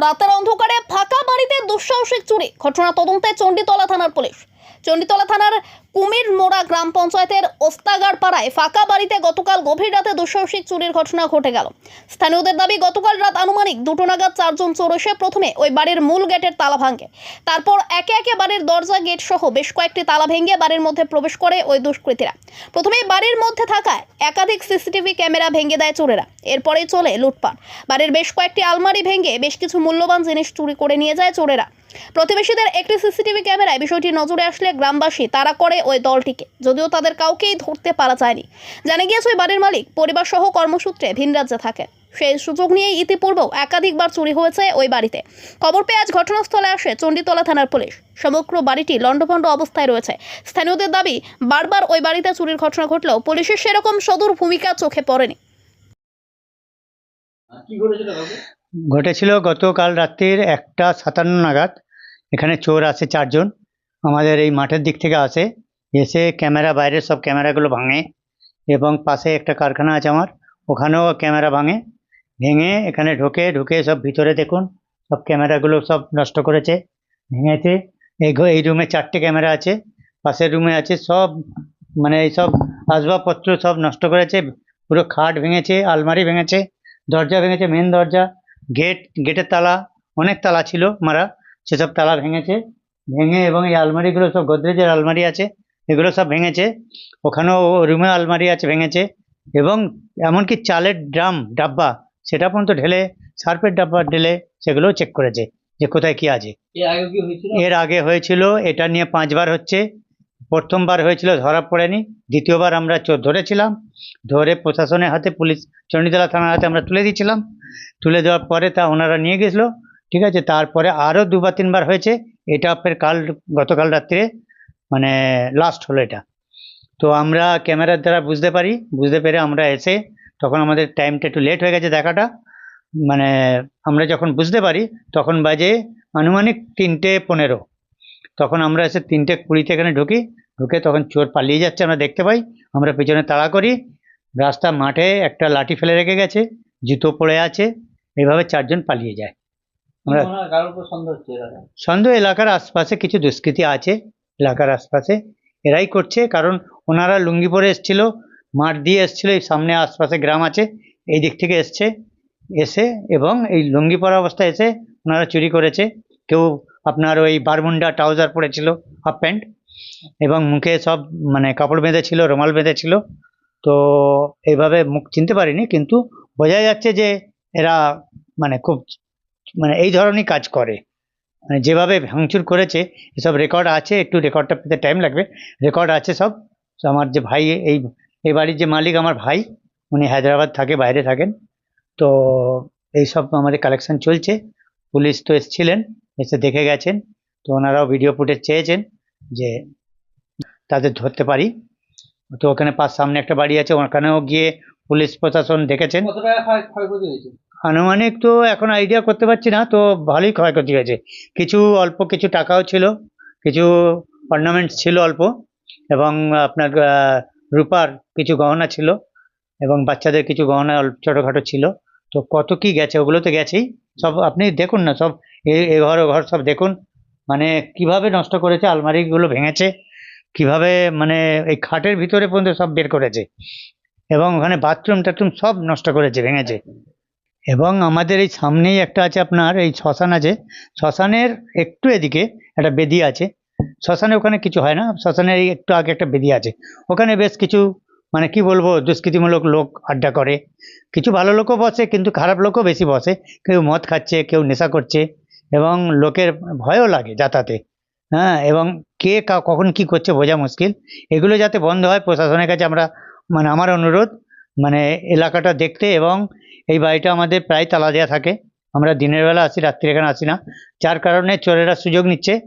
রাতের অন্ধকারে ফাঁকা বাড়িতে দুঃসাহসিক চুরি। ঘটনা তদন্তে চণ্ডীতলা থানার পুলিশ। চণ্ডীতলা থানার কুমির মোড়া গ্রাম পঞ্চায়েতের ওস্তাগার পাড়ায় ফাঁকা বাড়িতে গতকাল গভীর রাতে দুঃসাহসিক চুরির ঘটনা ঘটে গেল। স্থানীয়দের দাবি, গতকাল রাত আনুমানিক দুটো নাগাদ চারজন চোর এসে প্রথমে ওই বাড়ির মূল গেটের তালা ভাঙে। তারপর একে একে বাড়ির দরজা, গেট সহ বেশ কয়েকটি তালা ভেঙে বাড়ির মধ্যে প্রবেশ করে ওই দুষ্কৃতীরা। প্রথমে বাড়ির মধ্যে থাকা একাধিক সিসিটিভি ক্যামেরা ভেঙে দেয় চোরেরা। এরপরেই চলে লুটপাট। বাড়ির বেশ কয়েকটি আলমারি ভেঙে বেশ কিছু মূল্যবান জিনিস চুরি করে নিয়ে যায় চোরেরা। প্রতিবেশীদের একটি সিসিটিভি ক্যামেরায় বিষয়টি নজরে আসলে গ্রামবাসী তারা করে ওই দলটিকে, যদিও তাদের কাউকেই ধরতে পারা যায়নি। জানা গিয়েছে ওই বাড়ির মালিক পরিবার সহ কর্মসূত্রে ভিন রাজ্যে থাকেন। সেই সুযোগ নিয়েই ইতিপূর্বেও একাধিকবার চুরি হয়েছে ওই বাড়িতে। খবর পেয়ে আজ ঘটনাস্থলে আসে চণ্ডীতলা থানার পুলিশ। সমগ্র বাড়িটি লণ্ডভণ্ড অবস্থায় রয়েছে। স্থানীয়দের দাবি, বারবার ওই বাড়িতে চুরির ঘটনা ঘটলেও পুলিশের সেরকম সদূর ভূমিকা চোখে পড়েনি। ঘটেছিল গতকাল রাত্রির একটা সাতান্ন নাগাদ। এখানে চোর আসে চারজন। আমাদের এই মাঠের দিক থেকে আসে। এসে ক্যামেরা, বাইরের সব ক্যামেরাগুলো ভাঙে এবং পাশে একটা কারখানা আছে আমার। ওখানেও ক্যামেরা ভাঙে। ভেঙে এখানে ঢোকে, ঢুকে সব ভিতরে দেখুন, সব ক্যামেরাগুলো সব নষ্ট করেছে। ভেঙেছে। এই এই রুমে চারটে ক্যামেরা আছে। পাশের রুমে আছে সব মানে এই সব আসবাবপত্র সব নষ্ট করেছে। পুরো খাট ভেঙেছে, আলমারি ভেঙেছে, দরজা ভেঙেছে মেন দরজা। গেট গেটের তালা অনেক তালা ছিল মারা। সেসব তালা ভেঙেছে। ভেঙে এবং এই আলমারিগুলো সব গোদরেজের আলমারি আছে এগুলো সব ভেঙেছে। ওখানেও রুমে আলমারি আছে ভেঙেছে। এবং এমনকি চালের ড্রাম ডাব্বা সেটা পর্যন্ত ঢেলে সার্পের ডাব্বা ঢেলে সেগুলোও চেক করেছে যে কোথায় কি আছে। এর আগে হয়েছিল এটা নিয়ে পাঁচবার হচ্ছে। প্রথমবার হয়েছিল, ধরা পড়েনি। দ্বিতীয়বার আমরা ধরেছিলাম। ধরে প্রশাসনের হাতে, পুলিশ চণ্ডীতলা থানার হাতে আমরা তুলে দিয়েছিলাম। তুলে দেওয়ার পরে তা ওনারা নিয়ে গেছিল। ঠিক আছে, তারপরে আরও দুবার, তিনবার হয়েছে। এটা ফের কাল, গতকাল রাত্রে মানে লাস্ট হলো এটা। তো আমরা ক্যামেরার দ্বারা বুঝতে পারি। বুঝতে পেরে আমরা এসে তখন আমাদের টাইমটা একটু লেট হয়ে গেছে দেখাটা। মানে আমরা যখন বুঝতে পারি, তখন বাজে আনুমানিক তিনটে পনেরো। তখন আমরা এসে তিনটে কুড়িতে এখানে ঢুকি। ঢুকে তখন চোর পালিয়ে যাচ্ছে আমরা দেখতে পাই। আমরা পেছনে তাড়া করি। রাস্তা মাঠে একটা লাঠি ফেলে রেখে গেছে জুতো পড়ে আছে এইভাবে চারজন পালিয়ে যায়। আমরা সন্দেহ এলাকার আশপাশে কিছু দুষ্কৃতী আছে এলাকার আশপাশে। এরাই করছে কারণ ওনারা লুঙ্গি পরে এসছিল মাঠ দিয়ে এসছিল এই সামনে আশপাশে গ্রাম আছে এই দিক থেকে এসছে এসে এবং এই লুঙ্গি পরা অবস্থায় এসে ওনারা চুরি করেছে। কেউ আপনার ওই বারমুন্ডা ট্রাউজার পরেছিল হাফ প্যান্ট। এবং মুখে সব মানে কাপড় বেঁধে বেঁধেছিল, রুমাল বেঁধেছিল। তো এইভাবে মুখ চিনতে পারিনি, কিন্তু বোঝা যাচ্ছে যে এরা মানে খুব মানে এই ধরনের কাজ করে। মানে যেভাবে ভাঙচুর করেছে, এসব রেকর্ড আছে, একটু রেকর্ডটা পেতে টাইম লাগবে। রেকর্ড আছে সব। তো আমার যে ভাই, এই এই বাড়ির যে মালিক আমার ভাই, উনি হায়দ্রাবাদ থাকে, বাইরে থাকেন। তো এই সব আমাদের কালেকশন চলছে। পুলিশ তো এসেছিলেন, এসে দেখে গেছেন। তো ওনারাও ভিডিও ফুটেজ চেয়েছেন। যে তাদের ধরতে পারি। তো ওখানে পাশ সামনে একটা বাড়ি আছে ওখানেও গিয়ে পুলিশ প্রশাসন দেখেছেন। আনুমানিক তো এখন আইডিয়া করতে পারছি না তো ভালোই ক্ষয়ক্ষতি হয়েছে। কিছু অল্প কিছু টাকাও ছিল কিছু অর্নামেন্টস ছিল অল্প এবং আপনার রূপার কিছু গহনা ছিল এবং বাচ্চাদের কিছু গহনা অল্প ছোটোখাটো ছিল। তো কত কি গেছে ওগুলো তো গেছেই। সব আপনি দেখুন না সব এ- এ ঘর ও ঘর সব দেখুন। মানে কীভাবে নষ্ট করেছে, আলমারিগুলো ভেঙেছে, কীভাবে মানে এই খাটের ভিতরে পর্যন্ত সব বের করেছে এবং ওখানে বাথরুম টাথরুম সব নষ্ট করেছে, ভেঙেছে। এবং আমাদের এই সামনেই একটা আছে আপনার, এই শ্মশান আছে। শ্মশানের একটু এদিকে একটা বেদি আছে। শ্মশানে ওখানে কিছু হয় না, শ্মশানের একটু আগে একটা বেদি আছে। ওখানে বেশ কিছু মানে কি বলব, দুষ্কৃতিমূলক লোক আড্ডা করে। কিছু ভালো লোকও বসে, কিন্তু খারাপ লোকও বেশি বসে। কেউ মদ খাচ্ছে, কেউ নেশা করছে। এবং লোকের ভয়ও লাগে যাতায়াতে। হ্যাঁ এবং কে কা- কখন কি করছে বোঝা মুশকিল। এগুলো যাতে বন্ধ হয়, প্রশাসনের কাছে আমরা মানে আমার অনুরোধ মানে এলাকাটা দেখতে এবং এই বাড়িটা আমাদের প্রায় তালা দেওয়া থাকে। আমরা দিনের বেলা আসি রাত্রি এখানে আসি না। যার কারণে চোরেরা সুযোগ নিচ্ছে।